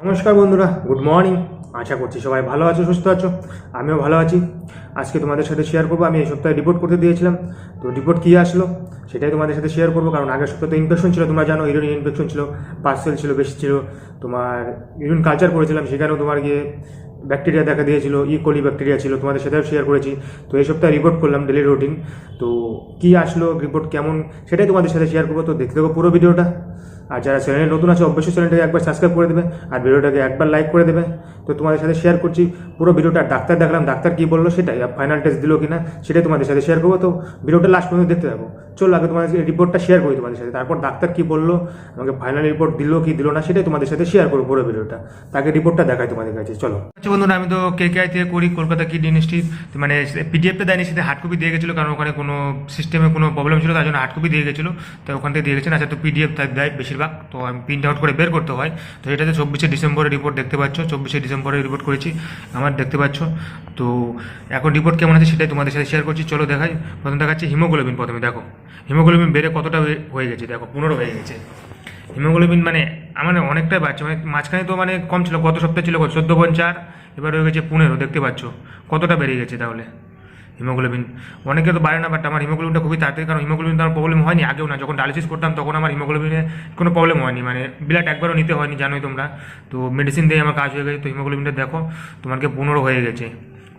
নমস্কার বন্ধুরা good morning আশা করছি সবাই ভালো আছো, সুস্থ আছো। আমিও ভালো আছি। আজকে তোমাদের সাথে শেয়ার করব, আমি এই সপ্তাহে রিপোর্ট করতে দিয়েছিলাম। তো রিপোর্ট কী আসলো, সেটাই তোমাদের সাথে শেয়ার করব, কারণ আগের সপ্তাহে তো ইনফেকশন ছিল, তোমরা জানো ইউরিন ইনফেকশন ছিল পার্সেল ছিল, বেশি ছিল, তোমার ইউরিন কালচার করেছিলাম সেখানেও তোমার গিয়ে ব্যাকটেরিয়া দেখা দিয়েছিল ই কোলি ব্যাকটেরিয়া ছিল, তোমাদের সাথেও শেয়ার করেছি। তো এই সপ্তাহে রিপোর্ট করলাম ডেলি রুটিন তো কী আসলো রিপোর্ট কেমন, সেটাই তোমাদের সাথে শেয়ার করব, তো দেখতে দেবো পুরো ভিডিওটা আর যারা চ্যানেলে নতুন আছে, অবশ্যই চ্যানেলটাকে একবার সাবস্ক্রাইব করে দেবে আর ভিডিওটাকে একবার লাইক করে দেবে। তো তোমাদের সাথে শেয়ার করছি, পুরো ভিডিওটা ডাক্তার দেখলাম, ডাক্তার কী বলল সেটাই, আর ফাইনাল টেস্ট দিলো কিনা সেটাই তোমাদের সাথে শেয়ার করব। তো ভিডিওটা লাস্ট পর্যন্ত দেখতে থাকো। চলো আগে তোমাদের রিপোর্টটা শেয়ার করি তোমাদের সাথে। তারপর ডাক্তার কী বলল, আমাকে ফাইনাল রিপোর্ট দিলো কি দিলো না সেটাই তোমাদের সাথে শেয়ার করব পুরো ভিডিওটা। তাকে রিপোর্টটা দেখাই তোমাদের কাছে, চলো। আচ্ছা বন্ধুরা, আমি তো কে কে থেকে করি, কলকাতা কি ইউনিভার্সিটি মানে পিডিএফটা দেয়নি, সেটা হার্ড কপি দিয়ে গেছিল, কারণ ওখানে কোনো সিস্টেমে কোনো প্রবলেম ছিল, তার জন্য হার্ড কপি দিয়ে গেছিল। তো ওখান থেকে দিয়ে গেছেন। আচ্ছা তো পিডিএফ দেয়, বেশিরভাগ তো আমি প্রিন্ট আউট করে বের করতে হয়। তো এটাতে চব্বিশে ডিসেম্বরের রিপোর্ট দেখতে পাচ্ছ। চব্বিশে ডিসেম্বরের রিপোর্ট করেছি, আমার দেখতে পাচ্ছ। তো এখন রিপোর্ট কেমন আছে সেটাই তোমাদের সাথে শেয়ার করছি। চলো দেখাই। প্রথম দেখাচ্ছি হিমোগ্লোবিন প্রথমে, দেখো। হিমোগ্লোবিন বেড়ে কতটা হয়ে- গেছে, দেখো, পনেরো হয়ে গেছে। হিমোগ্লোবিন মানে আমার অনেকটাই বাড়ছে মানে মাঝখানে তো মানে কম ছিল, গত সপ্তাহে ছিল, চোদ্দ পয়েন্ট চার, এবার হয়ে গেছে পনেরো, দেখতে পাচ্ছ। কতটা বেড়ে গেছে তাহলে? হিমোগ্লোবিন। অনেকে তো বাড়ে না বাট আমার হিমোগ্লোবিনটা খুবই তাড়াতাড়ি, কারণ হিমোগ্লোবিন আমার প্রবলেম হয়নি, আগেও না। যখন ডায়ালিসিস করতাম, তখন আমার হিমোগ্লোবিনে কোনো প্রবলেম হয়নি মানে ব্লাড একবারও নিতে হয়নি, জানোই তোমরা। তো মেডিসিন দিয়ে আমার কাজ হয়ে গেছে, তো হিমোগ্লোবিনটা দেখো তোমাকে পনেরো হয়ে গেছে।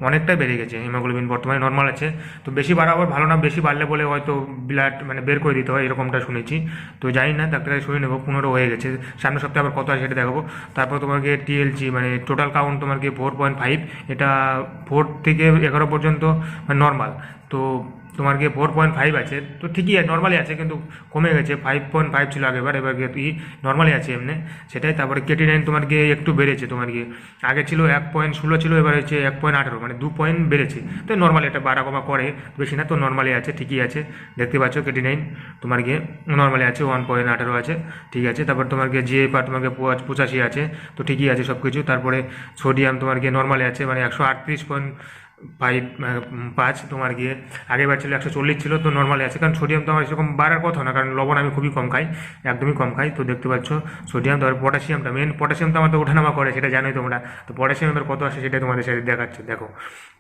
অনেকটাই বেড়ে গেছে হিমোগ্লোবিন বর্তমানে নর্মাল আছে। তো বেশি বাড়া আবার ভালো না, বেশি বাড়লে বলে হয়তো ব্লাড মানে বের করে দিতে হয়, এরকমটা শুনেছি। তো জানি না ডাক্তারের শুনে নেব পনেরো হয়ে গেছে। সামনে সপ্তাহে আবার কত আছে সেটা দেখাবো। তারপর তোমাকে টিএলজি মানে টোটাল কাউন্ট তোমার কি ফোর পয়েন্ট ফাইভ এটা ফোর থেকে এগারো পর্যন্ত নর্মাল তো তোমার গিয়ে ফোর পয়েন্ট ফাইভ আছে, তো ঠিকই আছে নর্মালি আছে, কিন্তু কমে গেছে ফাইভ পয়েন্ট ফাইভ ছিল আগেবার এবার গিয়ে তুই নর্মালি আছে এমনি, সেটাই তারপরে কেটি নাইন তোমার গিয়ে একটু বেড়েছে, তোমার গিয়ে। আগে ছিল এক পয়েন্ট ষোলো ছিল, এবার হচ্ছে এক পয়েন্ট আঠেরো মানে দু পয়েন্ট বেড়েছে। তো নর্মালি এটা বাড়া কমা করে, বেশি না, তো নর্মালি আছে, ঠিকই আছে, দেখতে পাচ্ছ, কেটি নাইন তোমার গিয়ে নর্মালি আছে ওয়ান পয়েন্ট আঠেরো আছে, ঠিক আছে, তারপর তোমার গিয়ে জিএ পার তোমাকে পঁচ- পঁচাশি আছে, তো ঠিকই আছে সব কিছু তারপরে সোডিয়াম তোমার গিয়ে নর্মালি আছে মানে একশো আটত্রিশ পয়েন্ট ফাইভ পাঁচ, তোমার গিয়ে আগেবার ছিল একশো চল্লিশ ছিল, তো নর্মালি আছে। কারণ সোডিয়াম তো আমার সেরকম বাড়ার কথা না, কারণ লবণ আমি খুবই কম খাই, একদমই কম খাই, তো দেখতে পাচ্ছ সোডিয়াম তারপর পটাশিয়ামটা মেন পটাশিয়াম তো আমার তো ওঠানামা করে, সেটা জানোই তোমরা। তো পটাশিয়াম এবার কত আসে সেটাই তোমাদের সাথে দেখাচ্ছে, দেখো।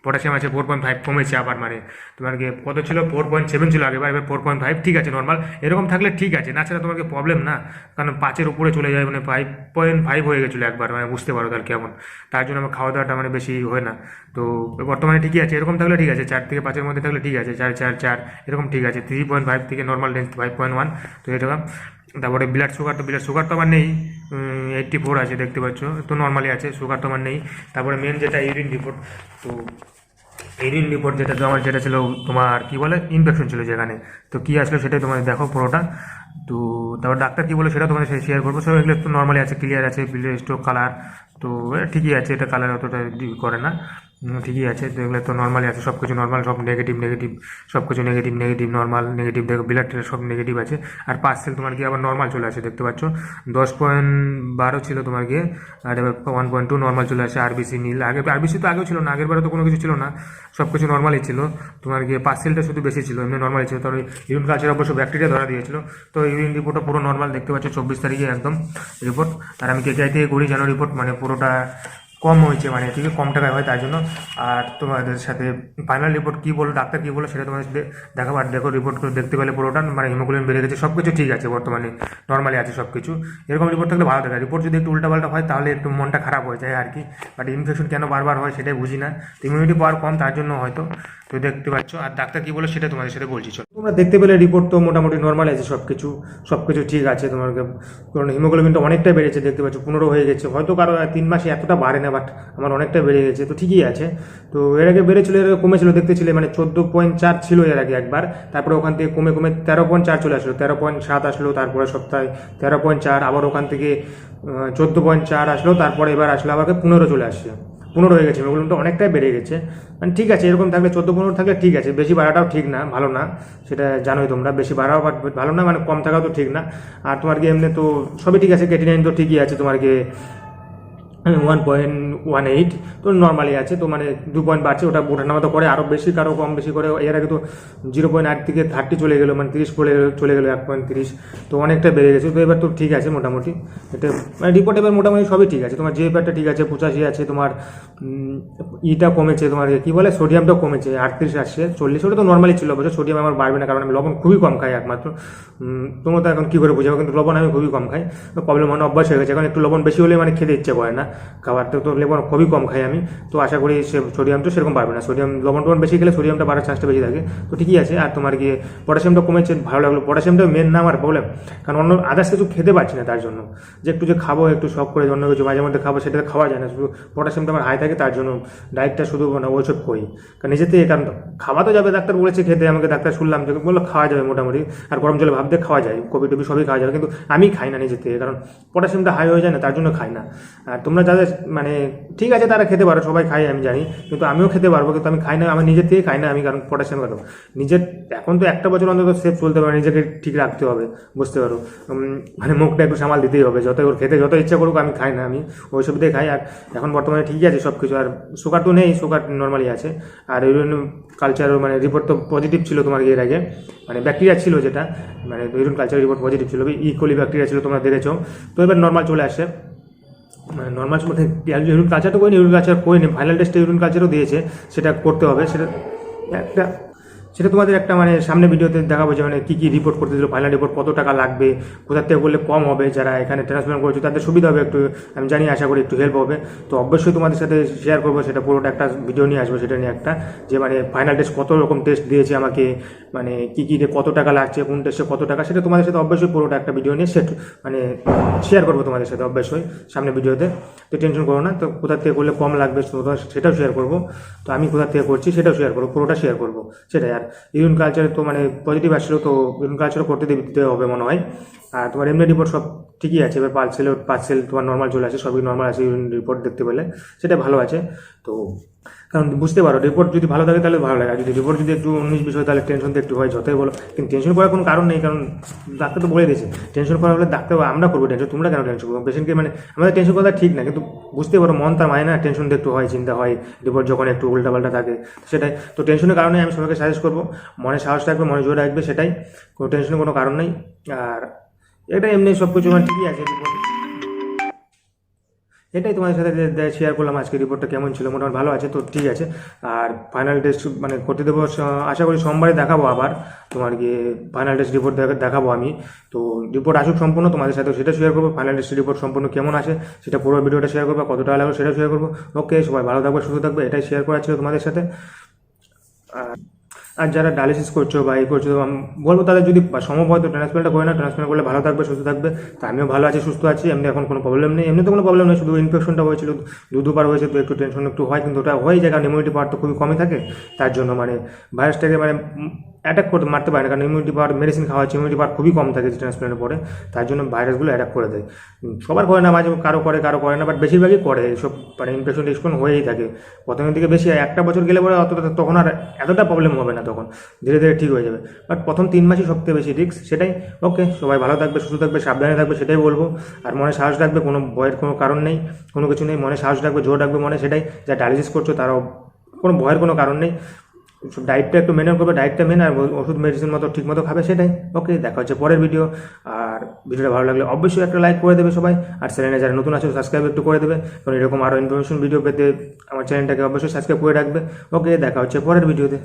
পটাশিয়াম আছে ফোর পয়েন্ট ফাইভ কমেছে আবার মানে। তোমার গিয়ে কত ছিল? ফোর পয়েন্ট সেভেন ছিল আগেবার এবার ফোর পয়েন্ট ফাইভ ঠিক আছে নর্মাল এরকম থাকলে ঠিক আছে, না ছাড়া তোমাকে প্রবলেম না। কারণ পাঁচের উপরে চলে যায় মানে ফাইভ পয়েন্ট ফাইভ হয়ে গেছিল একবার মানে বুঝতে পারো তার কেমন। তার জন্য আমার খাওয়া দাওয়াটা মানে বেশি হয় না। তো বর্তমানে ঠিকই আছে, এরকম থাকলে ঠিক আছে, চার থেকে পাঁচের মধ্যে থাকলে ঠিক আছে, চার চার চার, এরকম ঠিক আছে থ্রি পয়েন্ট ফাইভ থেকে normal range five point one তো এরকম তারপরে ব্লাড সুগার তো ব্লাড সুগার তো আমার নেই এইট্টি ফোর আছে দেখতে পাচ্ছ, তো নর্মালি আছে সুগার তো আমার নেই, তারপরে মেন যেটা ইউরিন রিপোর্ট তো ইউরিন রিপোর্ট যেটা আমার, যেটা ছিল তোমার, কি বলে ইনফেকশন ছিল যেখানে, তো কি আসলো সেটাই তোমাদের দেখো পুরোটা, তো তারপর ডাক্তার কী বলে সেটা তোমাদের শেয়ার করব, সব এগুলো তো নর্মালি আছে ক্লিয়ার আছে স্টোক কালার তো ঠিকই আছে, এটা কালার অতটা করে না। ঠিকই আছে তো এগুলো তো নর্মালি আছে সব কিছু নর্মাল সব নেগেটিভ নেগেটিভ সব কিছু নেগেটিভ নেগেটিভ নর্মাল নেগেটিভ দেখো ব্লাড সব নেগেটিভ আছে। আর পার্সেল তোমার কি আবার নর্মাল চলে আসে, দেখতে পাচ্ছ? দশ পয়েন্ট বারো ছিল তোমার গিয়ে, আর ওয়ান পয়েন্ট টু নর্মাল চলে আসে আরবিসি নীল। আগে আরবিসি তো আগেও ছিল না, আগের বারে তো কোনো কিছু ছিল না। সব কিছু নর্মালই ছিল। তোমার গিয়ে পার্সেলটা শুধু বেশি ছিল, এমনি নর্মালই ছিল। তবে ইউরিন কালচার অবশ্য ব্যাকটেরিয়া ধরা দিয়েছিল। তো ইউরিন রিপোর্টটা পুরো নর্মাল দেখতে পাচ্ছ, চব্বিশ তারিখে একদম রিপোর্ট আর আমি কে থেকে করি জানো রিপোর্ট মানে পুরোটা কম হয়েছে মানে ঠিক কম টাকায় হয়, তার জন্য। আর তোমাদের সাথে ফাইনাল রিপোর্ট কী বলো, ডাক্তার কী বলো, সেটা তোমাদের সাথে দেখাবো। আর দেখো রিপোর্ট দেখতে পেলে পুরোটা মানে হিমোগ্লোবিন বেড়ে গেছে সব কিছু ঠিক আছে বর্তমানে নর্মালি আছে সব কিছু এরকম রিপোর্ট থাকলে ভালো থাকে। রিপোর্ট যদি একটু উল্টাপাল্টা হয়, তাহলে একটু মনটা খারাপ হয়ে যায় আর কি। বাট ইনফেকশন কেন বারবার হয়, সেটাই বুঝি না। তো ইমিউনিটি পাওয়ার কম, তার জন্য হয়তো। তো দেখতে পাচ্ছ। আর ডাক্তার কী বলে, সেটা তোমাদের সাথে বলছি, চলো। তোমরা দেখতে পেলে রিপোর্ট তো মোটামুটি নর্মাল আছে সব কিছু সব কিছু ঠিক আছে তোমার কারণ হিমোগ্লোবিনটা অনেকটা বেড়েছে, দেখতে পাচ্ছ, পনেরো হয়ে গেছে। হয়তো কারও তিন মাসে এতটা বাড়ে না বাট আমার অনেকটা বেড়ে গেছে, তো ঠিকই আছে। তো এর আগে বেড়েছিল, এর আগে কমেছিল দেখতে ছিলে মানে চোদ্দ পয়েন্ট চার ছিল এর আগে একবার। তারপরে ওখান থেকে কমে কমে তেরো পয়েন্ট চার চলে আসলো, তেরো পয়েন্ট সাত আসলো, তারপরে সপ্তাহে তেরো পয়েন্ট চার, আবার ওখান থেকে চোদ্দ পয়েন্ট চার আসলো, তারপরে এবার আসলো, আবার পনেরো চলে আসছে। পনেরো হয়ে গেছে হিমোগ্লোবিনটা অনেকটাই বেড়ে গেছে। মানে ঠিক আছে, এরকম থাকলে চোদ্দ পনেরো থাকলে ঠিক আছে, বেশি বাড়াটাও ঠিক না, ভালো না, সেটা জানোই তোমরা, বেশি বাড়াও বা ভালো না মানে কম থাকাও তো ঠিক না। আর তোমার কি এমনি তো সবই ঠিক আছে কেটিনাইন তো ঠিকই আছে, তোমার কি ওয়ান পয়েন্ট ওয়ান এইট তো নর্মালি আছে, তো মানে দু পয়েন্ট বাড়ছে, ওটা ওঠানামা তো করে আরও বেশি, কারও কম বেশি করে, এর আগে তো জিরো পয়েন্ট আট থেকে থার্টি চলে গেলো মানে তিরিশ চলে চলে গেলো এক পয়েন্ট তিরিশ, তো অনেকটা বেড়ে গেছে, তো এবার তো ঠিক আছে মোটামুটি, এটা মানে রিপোর্ট এবার মোটামুটি সবই ঠিক আছে, তোমার যে ব্যাপারটা ঠিক আছে, পঁচাশি আছে, তোমার ইটা কমেছে, তোমার কি বলে সোডিয়ামটাও কমেছে, আটত্রিশ আসছে, চল্লিশ, ওটা তো নর্মালি ছিল, অবশ্য সোডিয়াম আমার বাড়বে না, কারণ আমি লবণ খুবই কম খাই একমাত্র তোমরা তো এখন কী করে বুঝাবো? কিন্তু লবণ আমি খুবই কম খাই। প্রবলেম মানে অভ্যাস হয়ে গেছে। এখন একটু লবণ বেশি হলে মানে খেতে ইচ্ছে করে না। খাবার তো তো লবণ খুবই কম খাই আমি। তো আশা করি সে সোডিয়ামটা সেরকম বাড়বে না। সোডিয়াম লবণ টবণ বেশি খেলে সোডিয়ামটা বাড়ার চান্সটা বেশি থাকে। তো ঠিকই আছে। আর তোমার গিয়ে পটাশিয়ামটা কমেছে, ভালো লাগল। পটাশিয়ামটা মেন না আমার প্রবলেম কারণ অন্য আদার্স কিছু খেতে পারছি না তার জন্য। যে একটু যে খাব, একটু শখ করে অন্য কিছু মাঝে মধ্যে খাব সেটা খাওয়া যায় না। শুধু পটাশিয়ামটা আমার হাই থাকে তার জন্য ডায়েটটা শুধু মানে ওইসব করি। কারণ নিজে থেকে কারণ খাওয়া তো যাবে, ডাক্তার বলেছে খেতে। আমাকে ডাক্তার শুনলাম। যে বলল খাওয়া যাবে মোটামুটি। আর গরম জলে ভাবতে খাওয়া যায় কবি টবি সবই খাওয়া যাবে কিন্তু আমি খাই না নিজে থেকে কারণ পটাশিয়ামটা হাই হয়ে যায় না, তার জন্য খাই না। আর তোমরা যাদের মানে ঠিক আছে, তারা খেতে পারো, সবাই খাই আমি জানি। কিন্তু আমিও খেতে পারব, কিন্তু আমি খাই না, আমি নিজের থেকে খাই না, আমি কারণ পটাশিয়াম কেন নিজের, এখন তো একটা বছর অন্তত সেফ চলতে পারে, নিজেকে ঠিক রাখতে হবে, বুঝতে পারো। মানে মুখটা একটু সামাল দিতেই হবে যত ওর খেতে, যত ইচ্ছা করুক, আমি খাই না, আমি ওই সব দিয়ে খাই। আর এখন বর্তমানে ঠিকই আছে সব কিছু আর সুগার তো নেই সুগার নর্মালি আছে। আর ইউরিন কালচার মানে রিপোর্ট তো পজিটিভ ছিল তোমার এর আগে। মানে ব্যাকটেরিয়া ছিল যেটা মানে ইউরিন কালচার রিপোর্ট পজিটিভ ছিল ই কোলি ব্যাকটেরিয়া ছিল, তোমরা দেখেছ। তো এবার নর্মাল চলে আসে। নর্মাল মধ্যে ইউরিন কালচার তো করিনি ইউরিন কালচার করিনি ফাইনাল টেস্টে ইউরিন কালচারও দিয়েছে, সেটা করতে হবে, সেটা একটা সেটা তোমাদের একটা মানে সামনে ভিডিওতে দেখাবো যে মানে কী কী রিপোর্ট করতে দিল ফাইনাল রিপোর্ট কত টাকা লাগবে কোথা থেকে করলে কম হবে, যারা এখানে ট্রান্সপ্লান্ট করেছে, তাদের সুবিধা হবে একটু, আমি জানি, আশা করি একটু হেল্প হবে। তো অবশ্যই তোমাদের সাথে শেয়ার করব, সেটা পুরোটা একটা ভিডিও নিয়ে আসব, সেটা নিয়ে একটা, যে মানে ফাইনাল টেস্ট কত রকম টেস্ট দিয়েছে আমাকে মানে কী কী কত টাকা লাগছে, কোন টেস্টে কত টাকা, সেটা তোমাদের সাথে অবশ্যই পুরোটা একটা ভিডিও নিয়ে সেট মানে শেয়ার করব তোমাদের সাথে অবশ্যই, সামনে ভিডিওতে। তো টেনশন করো না, তো কোথা থেকে করলে কম লাগবে, সেটাও শেয়ার করব। তো আমি কোথা থেকে করছি, সেটাও শেয়ার করব, পুরোটা শেয়ার করব, সেটাই। আর ইউন কালচারে তো মানে পজিটিভ আসলেও তো ইউন কালচারও করতে দিতে হবে মনে হয়। আর তোমার এমনি রিপোর্ট সব ঠিকই আছে, এবার পার্সেল পার্সেল তোমার নর্মাল চলে আসে, সবই নর্মাল আছে ইউরিন রিপোর্ট দেখতে পেলে, সেটা ভালো আছে। তো কারণ বুঝতে পারো রিপোর্ট যদি ভালো থাকে তাহলে ভালো লাগে। আর যদি রিপোর্ট যদি একটু উনিশ বিষয় তাহলে টেনশন তো একটু হয় যতই বলো। কিন্তু টেনশন করার কোনো কারণ নেই, কারণ ডাক্তার তো বলে দিয়েছে টেনশন করা হলে ডাক্তার, আমরা করব টেনশন তোমরা কেন টেনশন করব? পেশেন্টকে মানে আমাদের টেনশন করা ঠিক না, কিন্তু বুঝতে পারো, মন তার মানে না টেনশন তো একটু হয়, চিন্তা হয় রিপোর্ট যখন একটু উল্টাপাল্টা থাকে, সেটাই। তো টেনশনের কারণে আমি সবাইকে সাজেস্ট করব, মনে সাহস রাখবে, মনে জোর রাখবে, সেটাই। কোনো টেনশনের কোনো কারণ নেই। আর এটা এমনি সব কিছু মানে ঠিকই আছে রিপোর্ট এটাই তোমাদের সাথে শেয়ার করলাম আজকে রিপোর্টটা কেমন ছিল, মোটামুটি ভালো আছে তো ঠিক আছে। আর ফাইনাল টেস্ট মানে করতে দেবো আশা করি সোমবারে দেখাবো আবার। তোমার গিয়ে ফাইনাল টেস্ট রিপোর্ট দেখাবো আমি। তো রিপোর্ট আসুক সম্পূর্ণ, তোমাদের সাথে সেটা শেয়ার করব ফাইনাল টেস্ট রিপোর্ট সম্পূর্ণ কেমন আছে, সেটা পুরো ভিডিওটা শেয়ার করব কত টাকা লাগবে সেটা শেয়ার করব। ওকে সবাই ভালো থাকবে, সুস্থ থাকবে, এটাই শেয়ার করা ছিল তোমাদের সাথে। আর আর যারা ডায়ালিসিস করছ বা এই করছ বলব তাদের যদি সম্ভব হয় তো ট্রান্সপ্লান্টটা করে না ট্রান্সপ্লান্ট করলে ভালো থাকবে, সুস্থ থাকবে। তা আমিও ভালো আছি, সুস্থ আছি, এমনি এখন কোনো প্রবলেম নেই। এমনি তো কোনো প্রবলেম নেই, শুধু ইনফেকশনটা হয়েছিল, দু দুবার হয়েছে, তো একটু টেনশন একটু হয়, কিন্তু ওটা হয়ে যায়, কারণ ইমিউনিটি পাওয়ার তো খুবই কমই থাকে। তার জন্য মানে ভাইরাসটাকে মানে অ্যাটাক করতে মারতে পারে না, কারণ ইমিউনিটি পাওয়ার মেডিসিন খাওয়া হচ্ছে ইমিউনিটি পাওয়ার খুবই কম থাকে ট্রান্সপ্লান্টের পরে। তার জন্য ভাইরাসগুলো অ্যাটাক করে দেয়। সবার করে না, মাঝে কারও করে কারও করে না বাট বেশিরভাগই করে। এইসব মানে ইনফেকশন টিনফেকশন হয়েই থাকে। প্রথমের দিকে বেশি। একটা বছর গেলে পরে অতটা তখন আর এতটা প্রবলেম হবে না। তখন। ধীরে ধীরে ঠিক হয়ে যাবে। বাট প্রথম তিন মাসই সবথেকে বেশি রিস্ক সেটাই। ওকে সবাই ভালো থাকবে, সুস্থ থাকবে, সাবধানে থাকবে, সেটাই বলব। আর মনে সাহস রাখবে, কোনো ভয়ের কোনো কারণ নেই, কোনো কিছু নেই। মনে সাহস রাখবে, জোর রাখবে, মনে সেটাই। যা ডায়ালিসিস করছ, তারাও কোনো ভয়ের কোনো কারণ নেই। ডায়েটটা একটু মেনে করবে ডায়েটটা মেনে আর ওষুধ মেডিসিন মতো ঠিক মতো খাবে, সেটাই। ওকে দেখা হচ্ছে পরের ভিডিও আর ভিডিওটা ভালো লাগলে অবশ্যই একটা লাইক করে দেবে সবাই। আর চ্যানেলে যারা নতুন আছে সাবস্ক্রাইব একটু করে দেবে। কারণ এরকম আরও ইনফরমেশন ভিডিও পেতে আমার চ্যানেলটাকে অবশ্যই সাবস্ক্রাইব করে রাখবে। ওকে দেখা হচ্ছে পরের ভিডিওতে